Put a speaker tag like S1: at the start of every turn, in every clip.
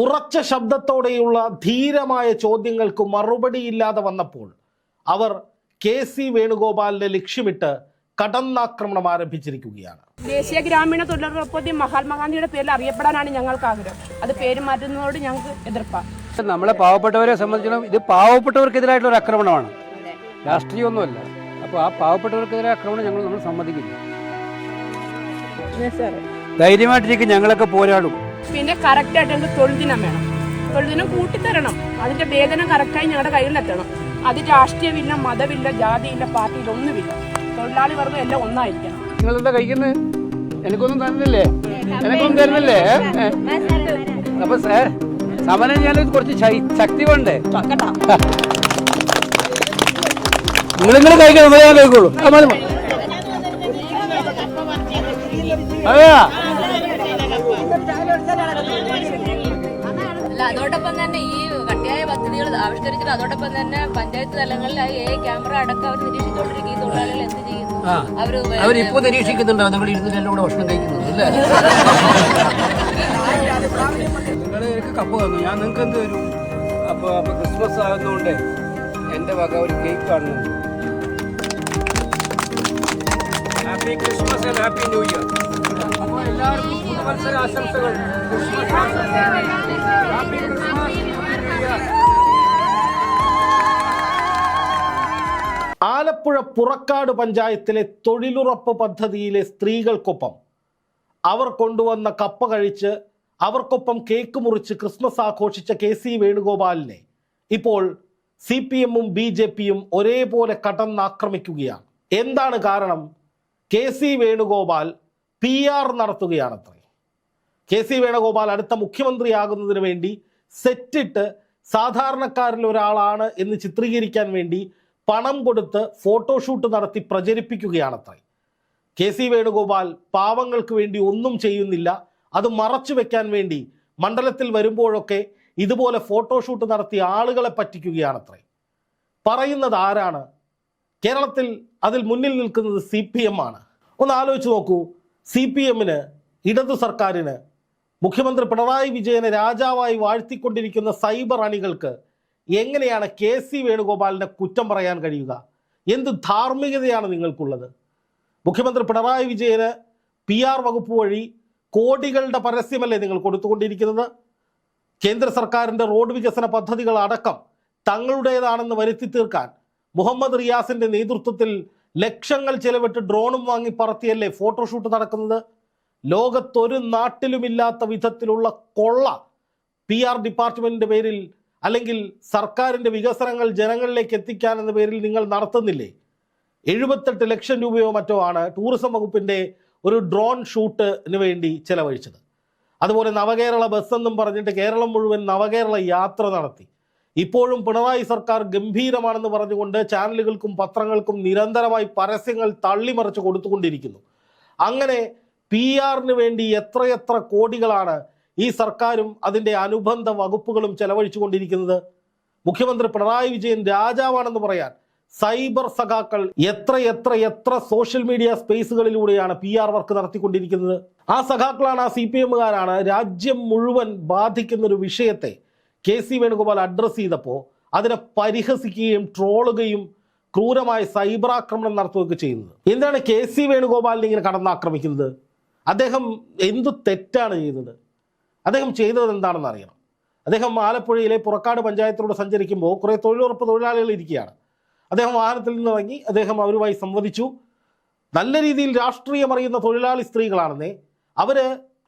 S1: ഉറച്ച ശബ്ദത്തോടെയുള്ള ധീരമായ ചോദ്യങ്ങൾക്ക് മറുപടിയില്ലാതെ വന്നപ്പോൾ അവർ കെ സി വേണുഗോപാലിനെ ലക്ഷ്യമിട്ട് കടന്നാക്രമണം ആരംഭിച്ചിരിക്കുകയാണ്.
S2: ദേശീയ ഗ്രാമീണ തൊഴിലുറപ്പ് മഹാത്മാഗാന്ധിയുടെ പേരിൽ അറിയപ്പെടാനാണ് ഞങ്ങൾക്ക് ആഗ്രഹം. അത് പേര് മാറ്റുന്നതോട് ഞങ്ങൾക്ക് എതിർപ്പാണ്
S3: നമ്മളെ പാവപ്പെട്ടവരെ സംബന്ധിച്ചിടത്തോളം ഇത് പാവപ്പെട്ടവർക്കെതിരായിട്ടുള്ള ഒരു ആക്രമണമാണ്. രാഷ്ട്രീയമൊന്നുമല്ല. അപ്പോൾ ആ പാവപ്പെട്ടവർക്കെതിരെ ആക്രമണം ഞങ്ങൾ നമ്മൾ സമ്മതിക്കില്ല. ധൈര്യമായിട്ടിരിക്കും ഞങ്ങളൊക്കെ പോരാടും.
S2: പിന്നെ കറക്റ്റായിട്ട് ഞങ്ങൾക്ക് തൊഴുദിനം വേണം. തൊഴുദിനം ദിനം കൂട്ടിത്തരണം. അതിന്റെ വേതനം കറക്റ്റായി ഞങ്ങളുടെ കയ്യിലെത്തണം. അത് രാഷ്ട്രീയമില്ല മതമില്ല ജാതിയില്ല പാർട്ടിയില്ല ഒന്നുമില്ല തൊഴിലാളി വർഗം എല്ലാം ഒന്നായിരിക്കണം.
S3: നിങ്ങൾ നിങ്ങളെന്താ കഴിക്കുന്നത് എനിക്കൊന്നും തരുന്നില്ലേ എനിക്കൊന്നും തരുന്നില്ലേ? അപ്പൊ സാർ സമരം ചെയ്യാൻ കുറച്ച് ശക്തി വേണ്ടേ നിങ്ങൾ നിങ്ങൾ കഴിക്കണം ഞാൻ കഴിക്കുള്ളൂ. അതെയാ?
S4: ആവിഷ്കരിച്ചിട്ട് അതോടൊപ്പം തന്നെ പഞ്ചായത്ത് തലങ്ങളിലായി ഏ ക്യാമറ അടക്കം അവർ നിരീക്ഷിച്ചുകൊണ്ടിരിക്കും ഈ തൊഴിലാളികൾ എന്ത് ചെയ്യുന്നു. അവർ
S3: അവരിപ്പോ നിരീക്ഷിക്കുന്നുണ്ടോ. നമ്മൾ ഇരുന്നിട്ട് എല്ലാം കൂടെ ഭക്ഷണം കഴിക്കുന്നത് അല്ലേ? നിങ്ങൾ എനിക്ക് കപ്പ് തന്നു. ഞാൻ നിങ്ങൾക്ക് എന്ത് തരും? അപ്പൊ അപ്പൊ ക്രിസ്മസ് ആകുന്നതുകൊണ്ട് എന്റെ വക ഒരു കേക്ക് കാണുന്നുണ്ട് happy Christmas and happy new year അപ്പോൾ എല്ലാവർക്കും പുതുവത്സര ആശംസകൾ ക്രിസ്മസ് ആശംസകൾ happy Christmas new year
S1: Alappuzha Purakkad പഞ്ചായത്തിലെ തൊഴിലുറപ്പ് പദ്ധതിയിലെ സ്ത്രീകൾക്കൊപ്പം അവർ കൊണ്ടുവന്ന കപ്പ കഴിച്ച് അവർക്കൊപ്പം കേക്ക് മുറിച്ച് ക്രിസ്മസ് ആഘോഷിച്ച കെ സി വേണുഗോപാലിനെ ഇപ്പോൾ സി പി എമ്മും ബി ജെ പിയും ഒരേപോലെ കടന്നാക്രമിക്കുകയാണ്. എന്താണ് കാരണം? K C Venugopal P R നടത്തുകയാണത്രേ. K C Venugopal അടുത്ത മുഖ്യമന്ത്രിയാകുന്നതിന് വേണ്ടി സെറ്റിട്ട് സാധാരണക്കാരിൽ ഒരാളാണ് എന്ന് ചിത്രീകരിക്കാൻ വേണ്ടി പണം കൊടുത്ത് ഫോട്ടോഷൂട്ട് നടത്തി പ്രചരിപ്പിക്കുകയാണത്രേ. കെ സി വേണുഗോപാൽ പാവങ്ങൾക്ക് വേണ്ടി ഒന്നും ചെയ്യുന്നില്ല. അത് മറച്ചു വെക്കാൻ വേണ്ടി മണ്ഡലത്തിൽ വരുമ്പോഴൊക്കെ ഇതുപോലെ ഫോട്ടോഷൂട്ട് നടത്തി ആളുകളെ പറ്റിക്കുകയാണത്രേ. പറയുന്നത് ആരാണ്? കേരളത്തിൽ അതിൽ മുന്നിൽ നിൽക്കുന്നത് സി പി എം ആണ്. ഒന്ന് ആലോചിച്ച് നോക്കൂ. സി പി എമ്മിന് ഇടതു സർക്കാരിന് മുഖ്യമന്ത്രി പിണറായി വിജയനെ രാജാവായി വാഴ്ത്തിക്കൊണ്ടിരിക്കുന്ന സൈബർ അണികൾക്ക് എങ്ങനെയാണ് കെ സി വേണുഗോപാലിനെ കുറ്റം പറയാൻ കഴിയുക? എന്ത് ധാർമ്മികതയാണ് നിങ്ങൾക്കുള്ളത്? മുഖ്യമന്ത്രി പിണറായി വിജയന് പി ആർ വകുപ്പ് വഴി കോടികളുടെ പരസ്യമല്ലേ നിങ്ങൾ കൊടുത്തുകൊണ്ടിരിക്കുന്നത്? കേന്ദ്ര സർക്കാരിന്റെ റോഡ് വികസന പദ്ധതികൾ അടക്കം തങ്ങളുടേതാണെന്ന് വരുത്തി തീർക്കാൻ മുഹമ്മദ് റിയാസിന്റെ നേതൃത്വത്തിൽ ലക്ഷങ്ങൾ ചെലവിട്ട് ഡ്രോണും വാങ്ങി പറത്തിയല്ലേ ഫോട്ടോഷൂട്ട് നടക്കുന്നത്? ലോകത്തൊരു നാട്ടിലുമില്ലാത്ത വിധത്തിലുള്ള കൊള്ള പി ആർ ഡിപ്പാർട്ട്മെന്റിന്റെ പേരിൽ അല്ലെങ്കിൽ സർക്കാരിന്റെ വികസനങ്ങൾ ജനങ്ങളിലേക്ക് എത്തിക്കാൻ എന്ന പേരിൽ നിങ്ങൾ നടത്തുന്നില്ലേ? എഴുപത്തെട്ട് ലക്ഷം രൂപയോ മറ്റോ ആണ് ടൂറിസം വകുപ്പിന്റെ ഒരു ഡ്രോൺ ഷൂട്ടിന് വേണ്ടി ചെലവഴിച്ചത്. അതുപോലെ നവകേരള ബസ് എന്നും പറഞ്ഞിട്ട് കേരളം മുഴുവൻ നവകേരള യാത്ര നടത്തി. ഇപ്പോഴും പിണറായി സർക്കാർ ഗംഭീരമാണെന്ന് പറഞ്ഞുകൊണ്ട് ചാനലുകൾക്കും പത്രങ്ങൾക്കും നിരന്തരമായി പരസ്യങ്ങൾ തള്ളിമറിച്ച് കൊടുത്തുകൊണ്ടിരിക്കുന്നു. അങ്ങനെ പി ആറിന് വേണ്ടി എത്രയെത്ര കോടികളാണ് ഈ സർക്കാരും അതിന്റെ അനുബന്ധ വകുപ്പുകളും ചെലവഴിച്ചുകൊണ്ടിരിക്കുന്നത് മുഖ്യമന്ത്രി പിണറായി വിജയൻ രാജാവാണെന്ന് പറയാൻ സൈബർ സഖാക്കൾ എത്ര എത്ര എത്ര സോഷ്യൽ മീഡിയ സ്പേസുകളിലൂടെയാണ് പി ആർ വർക്ക് നടത്തിക്കൊണ്ടിരിക്കുന്നത്. ആ സഖാക്കളാണ് ആ സി പി എമ്മുകാരാണ് രാജ്യം മുഴുവൻ ബാധിക്കുന്ന ഒരു വിഷയത്തെ കെ സി വേണുഗോപാൽ അഡ്രസ്സ് ചെയ്തപ്പോൾ അതിനെ പരിഹസിക്കുകയും ട്രോളുകയും ക്രൂരമായ സൈബർ ആക്രമണം നടത്തുകയൊക്കെ ചെയ്യുന്നത്. എന്താണ് കെ സി വേണുഗോപാലിനെ ഇങ്ങനെ കടന്നാക്രമിക്കുന്നത്? അദ്ദേഹം എന്തു തെറ്റാണ് ചെയ്തത്? അദ്ദേഹം ചെയ്തത് എന്താണെന്ന് അറിയണം. അദ്ദേഹം ആലപ്പുഴയിലെ പുറക്കാട് പഞ്ചായത്തിലൂടെ സഞ്ചരിക്കുമ്പോൾ കുറേ തൊഴിലുറപ്പ് തൊഴിലാളികൾ ഇരിക്കുകയാണ്. അദ്ദേഹം വാഹനത്തിൽ നിന്ന് ഇറങ്ങി അദ്ദേഹം അവരുമായി സംവദിച്ചു. നല്ല രീതിയിൽ രാഷ്ട്രീയം അറിയുന്ന തൊഴിലാളി സ്ത്രീകളാണെന്നേ അവർ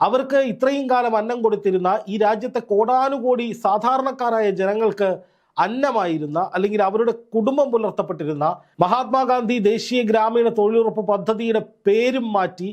S1: അവർക്ക് ഇത്രയും കാലം അന്നം കൊടുത്തിരുന്ന ഈ രാജ്യത്തെ കോടാനുകോടി സാധാരണക്കാരായ ജനങ്ങൾക്ക് അന്നമായിരുന്ന അല്ലെങ്കിൽ അവരുടെ കുടുംബം പുലർത്തപ്പെട്ടിരുന്ന മഹാത്മാഗാന്ധി ദേശീയ ഗ്രാമീണ തൊഴിലുറപ്പ് പദ്ധതിയുടെ പേരും മാറ്റി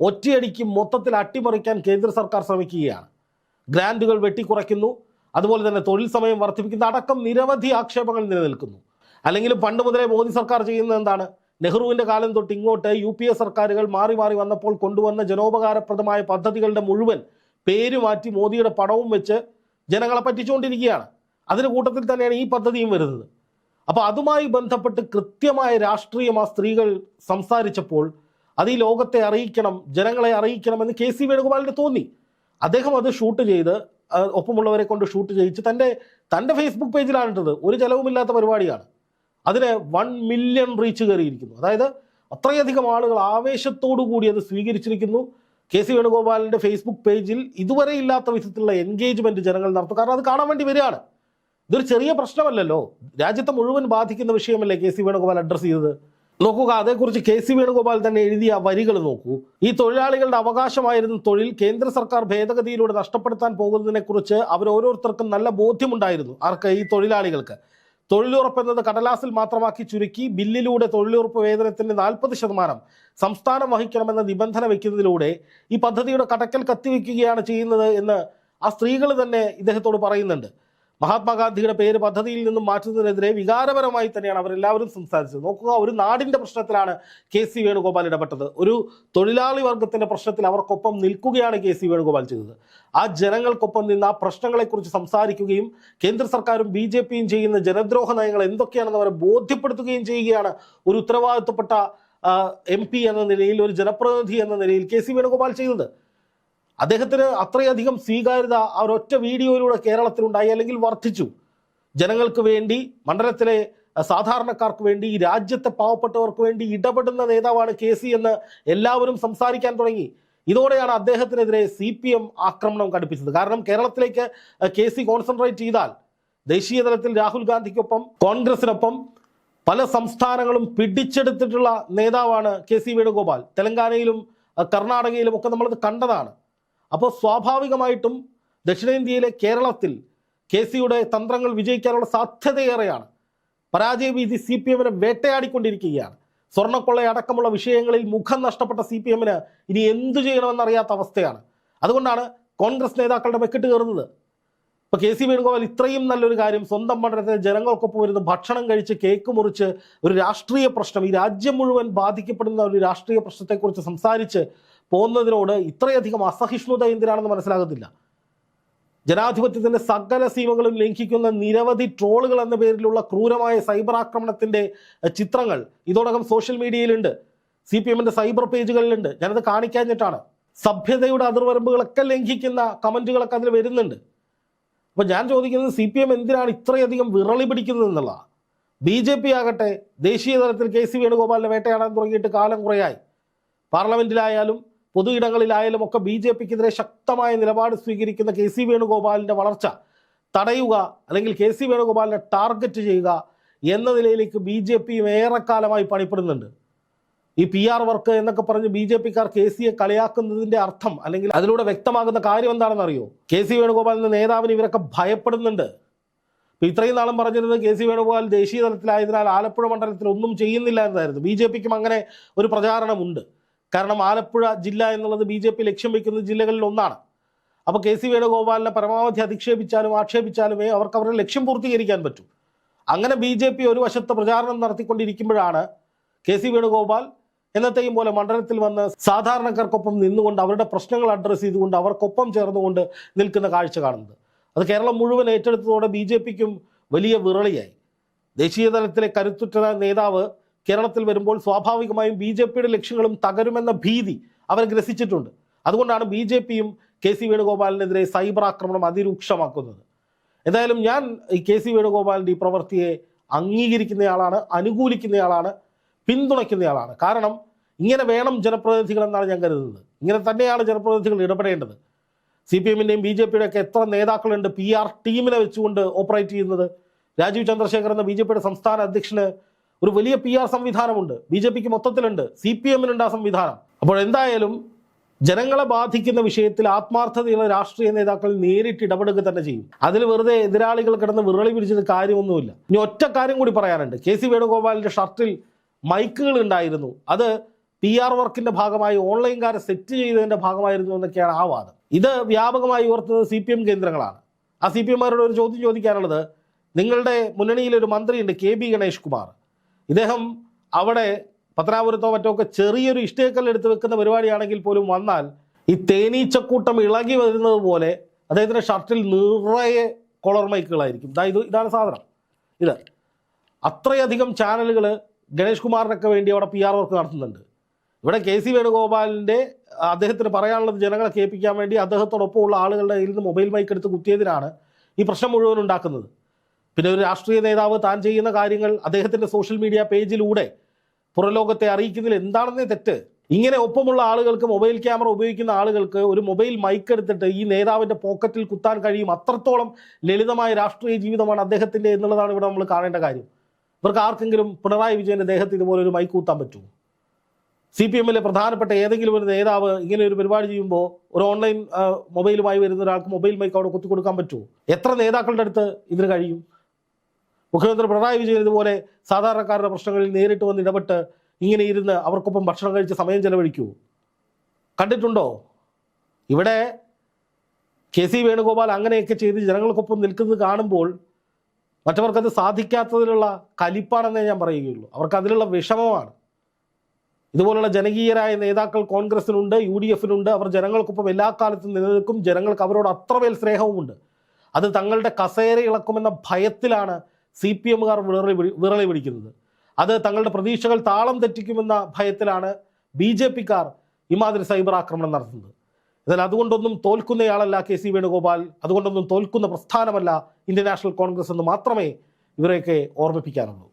S1: ഒറ്റയടിക്ക് മൊത്തത്തിൽ അട്ടിമറിക്കാൻ കേന്ദ്ര സർക്കാർ ശ്രമിക്കുകയാണ്. ഗ്രാൻഡുകൾ വെട്ടിക്കുറയ്ക്കുന്നു. അതുപോലെ തന്നെ തൊഴിൽ സമയം വർദ്ധിപ്പിക്കുന്ന. അടക്കം നിരവധി ആക്ഷേപങ്ങൾ നിലനിൽക്കുന്നു. അല്ലെങ്കിൽ പണ്ട് മുതലേ മോദി സർക്കാർ ചെയ്യുന്നത് എന്താണ്? നെഹ്റുവിന്റെ കാലം തൊട്ട് ഇങ്ങോട്ട് യു പി എ സർക്കാരുകൾ മാറി മാറി വന്നപ്പോൾ കൊണ്ടുവന്ന ജനോപകാരപ്രദമായ പദ്ധതികളുടെ മുഴുവൻ പേര് മാറ്റി മോദിയുടെ പടവും വെച്ച് ജനങ്ങളെ പറ്റിച്ചുകൊണ്ടിരിക്കുകയാണ്. അതിന് കൂട്ടത്തിൽ തന്നെയാണ് ഈ പദ്ധതിയും വരുന്നത്. അപ്പോൾ അതുമായി ബന്ധപ്പെട്ട് കൃത്യമായ രാഷ്ട്രീയം ആ സ്ത്രീകൾ സംസാരിച്ചപ്പോൾ അത് ഈ ലോകത്തെ അറിയിക്കണം ജനങ്ങളെ അറിയിക്കണമെന്ന് കെ സി വേണുഗോപാലിന് തോന്നി. അദ്ദേഹം അത് ഷൂട്ട് ചെയ്ത് ഒപ്പമുള്ളവരെ കൊണ്ട് ഷൂട്ട് ചെയ്യിച്ച് തന്റെ തന്റെ ഫേസ്ബുക്ക് പേജിലാണ് ഇട്ടത് ഒരു ചെലവുമില്ലാത്ത പരിപാടിയാണ്. അതിന് വൺ മില്യൺ റീച്ച് കയറിയിരിക്കുന്നു. അതായത് അത്രയധികം ആളുകൾ ആവേശത്തോടു കൂടി അത് സ്വീകരിച്ചിരിക്കുന്നു. കെ സി വേണുഗോപാലിന്റെ ഫേസ്ബുക്ക് പേജിൽ ഇതുവരെ ഇല്ലാത്ത വിധത്തിലുള്ള എൻഗേജ്മെന്റ് ജനങ്ങൾ നടത്തും. കാരണം അത് കാണാൻ വേണ്ടി വരികയാണ്. ഇതൊരു ചെറിയ പ്രശ്നമല്ലല്ലോ. രാജ്യത്തെ മുഴുവൻ ബാധിക്കുന്ന വിഷയമല്ലേ കെ സി വേണുഗോപാൽ അഡ്രസ്സ് ചെയ്തത്? നോക്കുക അതേക്കുറിച്ച് കെ സി വേണുഗോപാൽ തന്നെ എഴുതിയ വരികൾ നോക്കൂ. ഈ തൊഴിലാളികളുടെ അവകാശമായിരുന്ന തൊഴിൽ കേന്ദ്ര സർക്കാർ ഭേദഗതിയിലൂടെ നഷ്ടപ്പെടുത്താൻ പോകുന്നതിനെക്കുറിച്ച് അവർ ഓരോരുത്തർക്കും നല്ല ബോധ്യമുണ്ടായിരുന്നു. ആർക്ക്? ഈ തൊഴിലാളികൾക്ക്. തൊഴിലുറപ്പ് എന്നത് കടലാസിൽ മാത്രമാക്കി ചുരുക്കി ബില്ലിലൂടെ തൊഴിലുറപ്പ് വേതനത്തിന്റെ നാൽപ്പത് ശതമാനം സംസ്ഥാനം വഹിക്കണമെന്ന നിബന്ധന വെക്കുന്നതിലൂടെ ഈ പദ്ധതിയുടെ കടക്കൽ കത്തിവെക്കുകയാണ് ചെയ്യുന്നത് എന്ന് ആ സ്ത്രീകൾ തന്നെ ഇദ്ദേഹത്തോട് പറയുന്നുണ്ട്. മഹാത്മാഗാന്ധിയുടെ പേര് പദ്ധതിയിൽ നിന്നും മാറ്റുന്നതിനെതിരെ വികാരപരമായി തന്നെയാണ് അവരെല്ലാവരും സംസാരിച്ചത്. നോക്കുക ഒരു നാടിന്റെ പ്രശ്നത്തിലാണ് കെ സി വേണുഗോപാൽ ഇടപെട്ടത്. ഒരു തൊഴിലാളി വർഗത്തിന്റെ പ്രശ്നത്തിൽ അവർക്കൊപ്പം നിൽക്കുകയാണ് കെ സി വേണുഗോപാൽ ചെയ്തത്. ആ ജനങ്ങൾക്കൊപ്പം നിന്ന് ആ പ്രശ്നങ്ങളെക്കുറിച്ച് സംസാരിക്കുകയും കേന്ദ്ര സർക്കാരും ബി ജെ പിയും ചെയ്യുന്ന ജനദ്രോഹ നയങ്ങൾ എന്തൊക്കെയാണെന്ന് അവരെ ബോധ്യപ്പെടുത്തുകയും ചെയ്യുകയാണ് ഒരു ഉത്തരവാദിത്തപ്പെട്ട എം പി എന്ന നിലയിൽ ഒരു ജനപ്രതിനിധി എന്ന നിലയിൽ കെ സി വേണുഗോപാൽ ചെയ്തത്. അദ്ദേഹത്തിന് അത്രയധികം സ്വീകാര്യത ആ ഒരൊറ്റ വീഡിയോയിലൂടെ കേരളത്തിലുണ്ടായി അല്ലെങ്കിൽ വർദ്ധിച്ചു. ജനങ്ങൾക്ക് വേണ്ടി മണ്ഡലത്തിലെ സാധാരണക്കാർക്ക് വേണ്ടി ഈ രാജ്യത്തെ പാവപ്പെട്ടവർക്ക് വേണ്ടി ഇടപെടുന്ന നേതാവാണ് കെ സി എന്ന് എല്ലാവരും സംസാരിക്കാൻ തുടങ്ങി. ഇതോടെയാണ് അദ്ദേഹത്തിനെതിരെ സി പി എം ആക്രമണം കടുപ്പിച്ചത്. കാരണം കേരളത്തിലേക്ക് കെ സി കോൺസെൻട്രേറ്റ് ചെയ്താൽ ദേശീയ തലത്തിൽ രാഹുൽ ഗാന്ധിക്കൊപ്പം കോൺഗ്രസിനൊപ്പം പല സംസ്ഥാനങ്ങളും പിടിച്ചെടുത്തിട്ടുള്ള നേതാവാണ് കെ സി വേണുഗോപാൽ. തെലങ്കാനയിലും കർണാടകയിലും ഒക്കെ നമ്മളത് കണ്ടതാണ്. അപ്പോൾ സ്വാഭാവികമായിട്ടും ദക്ഷിണേന്ത്യയിലെ കേരളത്തിൽ കെ സിയുടെ തന്ത്രങ്ങൾ വിജയിക്കാനുള്ള സാധ്യതയേറെയാണ്. പരാജയ ഭീതി സി പി എമ്മിനെ വേട്ടയാടിക്കൊണ്ടിരിക്കുകയാണ്. സ്വർണക്കൊള്ള അടക്കമുള്ള വിഷയങ്ങളിൽ മുഖം നഷ്ടപ്പെട്ട സി പി എമ്മിന് ഇനി എന്തു ചെയ്യണമെന്നറിയാത്ത അവസ്ഥയാണ്. അതുകൊണ്ടാണ് കോൺഗ്രസ് നേതാക്കളുടെ മെക്കിട്ട് കയറുന്നത്. ഇപ്പൊ കെ സി വേണുഗോപാൽ ഇത്രയും നല്ലൊരു കാര്യം സ്വന്തം മണ്ഡലത്തിലെ ജനങ്ങൾക്കൊപ്പം വരുന്ന ഭക്ഷണം കഴിച്ച് കേക്ക് മുറിച്ച് ഒരു രാഷ്ട്രീയ പ്രശ്നം ഈ രാജ്യം മുഴുവൻ ബാധിക്കപ്പെടുന്ന ഒരു രാഷ്ട്രീയ പ്രശ്നത്തെക്കുറിച്ച് സംസാരിച്ച് പോകുന്നതിനോട് ഇത്രയധികം അസഹിഷ്ണുത എന്തിനാണെന്ന് മനസ്സിലാകുന്നില്ല. ജനാധിപത്യത്തിന്റെ സകല സീമകളും ലംഘിക്കുന്ന നിരവധി ട്രോളുകൾ എന്ന പേരിലുള്ള ക്രൂരമായ സൈബർ ആക്രമണത്തിന്റെ ചിത്രങ്ങൾ ഇതോടകം സോഷ്യൽ മീഡിയയിലുണ്ട്. സി പി എമ്മിന്റെ സൈബർ പേജുകളിലുണ്ട്. ഞാനത് കാണിക്കാഞ്ഞിട്ടാണ്. സഭ്യതയുടെ അതിർവരമ്പുകളൊക്കെ ലംഘിക്കുന്ന കമന്റുകളൊക്കെ അതിൽ വരുന്നുണ്ട്. അപ്പൊ ഞാൻ ചോദിക്കുന്നത് സി പി എം എന്തിനാണ് ഇത്രയധികം വിറളി പിടിക്കുന്നത് എന്നുള്ളതാണ് ബി ജെ പി ആകട്ടെ ദേശീയ തലത്തിൽ കെ സി വേണുഗോപാലിനെ വേട്ടയാടാൻ തുടങ്ങിയിട്ട് കാലം കുറയായി. പാർലമെന്റിലായാലും പൊതു ഇടങ്ങളിലായാലും ഒക്കെ ബി ജെ പിക്കെതിരെ ശക്തമായ നിലപാട് സ്വീകരിക്കുന്ന കെ സി വേണുഗോപാലിന്റെ വളർച്ച തടയുക അല്ലെങ്കിൽ കെ സി വേണുഗോപാലിനെ ടാർഗറ്റ് ചെയ്യുക എന്ന നിലയിലേക്ക് ബി ജെ പിയും ഏറെക്കാലമായി പണിപ്പെടുന്നുണ്ട്. ഈ പി ആർ വർക്ക് എന്നൊക്കെ പറഞ്ഞ് ബി ജെ പിക്കാർ കെ സിയെ കളിയാക്കുന്നതിന്റെ അർത്ഥം അല്ലെങ്കിൽ അതിലൂടെ വ്യക്തമാകുന്ന കാര്യം എന്താണെന്ന് അറിയോ കെ സി വേണുഗോപാൽ എന്ന നേതാവിന് ഇവരൊക്കെ ഭയപ്പെടുന്നുണ്ട്. ഇപ്പൊ ഇത്രയും നാളും പറഞ്ഞിരുന്നത് കെ സി വേണുഗോപാൽ ദേശീയ തലത്തിലായതിനാൽ ആലപ്പുഴ മണ്ഡലത്തിൽ ഒന്നും ചെയ്യുന്നില്ല എന്നായിരുന്നു. ബി ജെ പിക്കും അങ്ങനെ ഒരു പ്രചാരണമുണ്ട്. കാരണം ആലപ്പുഴ ജില്ല എന്നുള്ളത് ബി ജെ പി ലക്ഷ്യം വയ്ക്കുന്ന ജില്ലകളിൽ ഒന്നാണ്. അപ്പോൾ കെ സി വേണുഗോപാലിനെ പരമാവധി അധിക്ഷേപിച്ചാലും ആക്ഷേപിച്ചാലുമേ അവർക്ക് അവരുടെ ലക്ഷ്യം പൂർത്തീകരിക്കാൻ പറ്റൂ. അങ്ങനെ ബി ജെ പി ഒരു വശത്ത് പ്രചാരണം നടത്തിക്കൊണ്ടിരിക്കുമ്പോഴാണ് കെ സി വേണുഗോപാൽ എന്നത്തെയും പോലെ മണ്ഡലത്തിൽ വന്ന് സാധാരണക്കാർക്കൊപ്പം നിന്നുകൊണ്ട് അവരുടെ പ്രശ്നങ്ങൾ അഡ്രസ്സ് ചെയ്തുകൊണ്ട് അവർക്കൊപ്പം ചേർന്നുകൊണ്ട് നിൽക്കുന്ന കാഴ്ച കാണുന്നത്. അത് കേരളം മുഴുവൻ ഏറ്റെടുത്തതോടെ ബി വലിയ വിറളിയായി. ദേശീയ തലത്തിലെ കരുത്തുറ്റ നേതാവ് കേരളത്തിൽ വരുമ്പോൾ സ്വാഭാവികമായും ബി ജെ പിയുടെ ലക്ഷ്യങ്ങളും തകരുമെന്ന ഭീതി അവർ ഗ്രസിച്ചിട്ടുണ്ട്. അതുകൊണ്ടാണ് ബി ജെ പിയും കെ സി വേണുഗോപാലിനെതിരെ സൈബർ ആക്രമണം അതിരൂക്ഷമാക്കുന്നത്. എന്തായാലും ഞാൻ ഈ കെ സി വേണുഗോപാലിന്റെ ഈ പ്രവൃത്തിയെ അംഗീകരിക്കുന്നയാളാണ് അനുകൂലിക്കുന്നയാളാണ് പിന്തുണയ്ക്കുന്നയാളാണ്. കാരണം ഇങ്ങനെ വേണം ജനപ്രതിനിധികൾ എന്നാണ് ഞാൻ കരുതുന്നത്. ഇങ്ങനെ തന്നെയാണ് ജനപ്രതിനിധികൾ ഇടപെടേണ്ടത്. സി പി എമ്മിന്റെയും ബി ജെ പിയുടെ ഒക്കെ എത്ര നേതാക്കളുണ്ട് പി ആർ ടീമിനെ വെച്ചുകൊണ്ട് ഓപ്പറേറ്റ് ചെയ്യുന്നത്? രാജീവ് ചന്ദ്രശേഖർ എന്ന ബി ജെ പിയുടെ സംസ്ഥാന അധ്യക്ഷന് ഒരു വലിയ പി ആർ സംവിധാനമുണ്ട്. ബി ജെ പിക്ക് മൊത്തത്തിലുണ്ട്. സി പി എമ്മിനുണ്ട് ആ സംവിധാനം. അപ്പോൾ എന്തായാലും ജനങ്ങളെ ബാധിക്കുന്ന വിഷയത്തിൽ ആത്മാർത്ഥതയുള്ള രാഷ്ട്രീയ നേതാക്കൾ നേരിട്ട് ഇടപെടുക തന്നെ ചെയ്യും. അതിൽ വെറുതെ എതിരാളികൾ കിടന്ന് വിറളി പിടിച്ചിട്ട് കാര്യമൊന്നുമില്ല. ഇനി ഒറ്റ കാര്യം കൂടി പറയാനുണ്ട്. കെ സി വേണുഗോപാലിന്റെ ഷർട്ടിൽ മൈക്കുകൾ ഉണ്ടായിരുന്നു. അത് പി ആർ വർക്കിന്റെ ഭാഗമായി ഓൺലൈൻകാരെ സെറ്റ് ചെയ്തതിന്റെ ഭാഗമായിരുന്നു എന്നൊക്കെയാണ് ആ വാദം. ഇത് വ്യാപകമായി ഉയർത്തുന്നത് സി പി എം കേന്ദ്രങ്ങളാണ്. ആ സി പി എമ്മാരോട് ഒരു ചോദ്യം ചോദിക്കാനുള്ളത് നിങ്ങളുടെ മുന്നണിയിൽ ഒരു മന്ത്രിയുണ്ട് കെ ബി ഗണേഷ് കുമാർ. ഇദ്ദേഹം അവിടെ പത്തനാപുരത്തോ മറ്റോ ഒക്കെ ചെറിയൊരു ഇഷ്ടേക്കൽ എടുത്ത് വെക്കുന്ന പരിപാടിയാണെങ്കിൽ പോലും വന്നാൽ ഈ തേനീച്ചക്കൂട്ടം ഇളകി വരുന്നത് പോലെ അദ്ദേഹത്തിന്റെ ഷർട്ടിൽ നിറയെ കോളർ മൈക്കുകളായിരിക്കും ഇതാ ഇത് ഇതാണ് സാധനം. ഇത്. അത്രയധികം ചാനലുകൾ ഗണേഷ് കുമാറിനൊക്കെ വേണ്ടി അവിടെ പി ആർ വർക്ക് നടത്തുന്നുണ്ട്. ഇവിടെ കെ സി വേണുഗോപാലിന്റെ അദ്ദേഹത്തിന് പറയാനുള്ളത് ജനങ്ങളെ കേൾപ്പിക്കാൻ വേണ്ടി അദ്ദേഹത്തോടൊപ്പമുള്ള ആളുകളുടെ കയ്യിൽ നിന്ന് മൊബൈൽ മൈക്ക് എടുത്ത് കുത്തിയതിനാണ് ഈ പ്രശ്നം മുഴുവൻ ഉണ്ടാക്കുന്നത്. പിന്നെ ഒരു രാഷ്ട്രീയ നേതാവ് താൻ ചെയ്യുന്ന കാര്യങ്ങൾ അദ്ദേഹത്തിന്റെ സോഷ്യൽ മീഡിയ പേജിലൂടെ പുറലോകത്തെ അറിയിക്കുന്നതിൽ എന്താണെന്നേ തെറ്റ്. ഇങ്ങനെ ഒപ്പമുള്ള ആളുകൾക്ക് മൊബൈൽ ക്യാമറ ഉപയോഗിക്കുന്ന ആളുകൾക്ക് ഒരു മൊബൈൽ മൈക്ക് എടുത്തിട്ട് ഈ നേതാവിന്റെ പോക്കറ്റിൽ കുത്താൻ കഴിയും അത്രത്തോളം ലളിതമായ രാഷ്ട്രീയ ജീവിതമാണ് അദ്ദേഹത്തിന്റെ എന്നുള്ളതാണ് ഇവിടെ നമ്മൾ കാണേണ്ട കാര്യം. ഇവർക്ക് ആർക്കെങ്കിലും പിണറായി വിജയന്റെ ദേഹത്ത് ഇതുപോലെ ഒരു മൈക്ക് കുത്താൻ പറ്റുമോ? സി പി എമ്മിലെ പ്രധാനപ്പെട്ട ഏതെങ്കിലും ഒരു നേതാവ് ഇങ്ങനെ ഒരു പരിപാടി ചെയ്യുമ്പോൾ ഒരു ഓൺലൈൻ മൊബൈലുമായി വരുന്ന ഒരാൾക്ക് മൊബൈൽ മൈക്ക് അവിടെ കുത്തി കൊടുക്കാൻ പറ്റുമോ? എത്ര നേതാക്കളുടെ അടുത്ത് ഇതിന് കഴിയും? മുഖ്യമന്ത്രി പിണറായി വിജയൻ ഇതുപോലെ സാധാരണക്കാരുടെ പ്രശ്നങ്ങളിൽ നേരിട്ട് വന്ന് ഇടപെട്ട് ഇങ്ങനെ ഇരുന്ന് അവർക്കൊപ്പം ഭക്ഷണം കഴിച്ച് സമയം ചെലവഴിക്കൂ? കണ്ടിട്ടുണ്ടോ? ഇവിടെ കെ സി വേണുഗോപാൽ അങ്ങനെയൊക്കെ ചെയ്ത് ജനങ്ങൾക്കൊപ്പം നിൽക്കുന്നത് കാണുമ്പോൾ മറ്റവർക്കത് സാധിക്കാത്തതിലുള്ള കലിപ്പാണെന്നേ ഞാൻ പറയുകയുള്ളൂ. അവർക്ക് അതിലുള്ള വിഷമമാണ്. ഇതുപോലുള്ള ജനകീയരായ നേതാക്കൾ കോൺഗ്രസിനുണ്ട് യു ഡി എഫിനുണ്ട് അവർ ജനങ്ങൾക്കൊപ്പം എല്ലാ കാലത്തും നിലനിൽക്കും. ജനങ്ങൾക്ക് അവരോട് അത്രമേൽ സ്നേഹവുമുണ്ട്. അത് തങ്ങളുടെ കസേര ഇളക്കുമെന്ന ഭയത്തിലാണ് സി പി എമ്മുകാർ വിറളി വിറളി പിടിക്കുന്നത്. അത് തങ്ങളുടെ പ്രതീക്ഷകൾ താളം തെറ്റിക്കുമെന്ന ഭയത്തിലാണ് ബി ജെ പിക്കാർ ഇമാതിരി സൈബർ ആക്രമണം നടത്തുന്നത്. എന്നാൽ അതുകൊണ്ടൊന്നും തോൽക്കുന്നയാളല്ല കെ സി വേണുഗോപാൽ അതുകൊണ്ടൊന്നും തോൽക്കുന്ന പ്രസ്ഥാനമല്ല ഇന്ത്യൻ നാഷണൽ കോൺഗ്രസ് എന്ന് മാത്രമേ ഇവരെയൊക്കെ ഓർമ്മിപ്പിക്കാനുള്ളൂ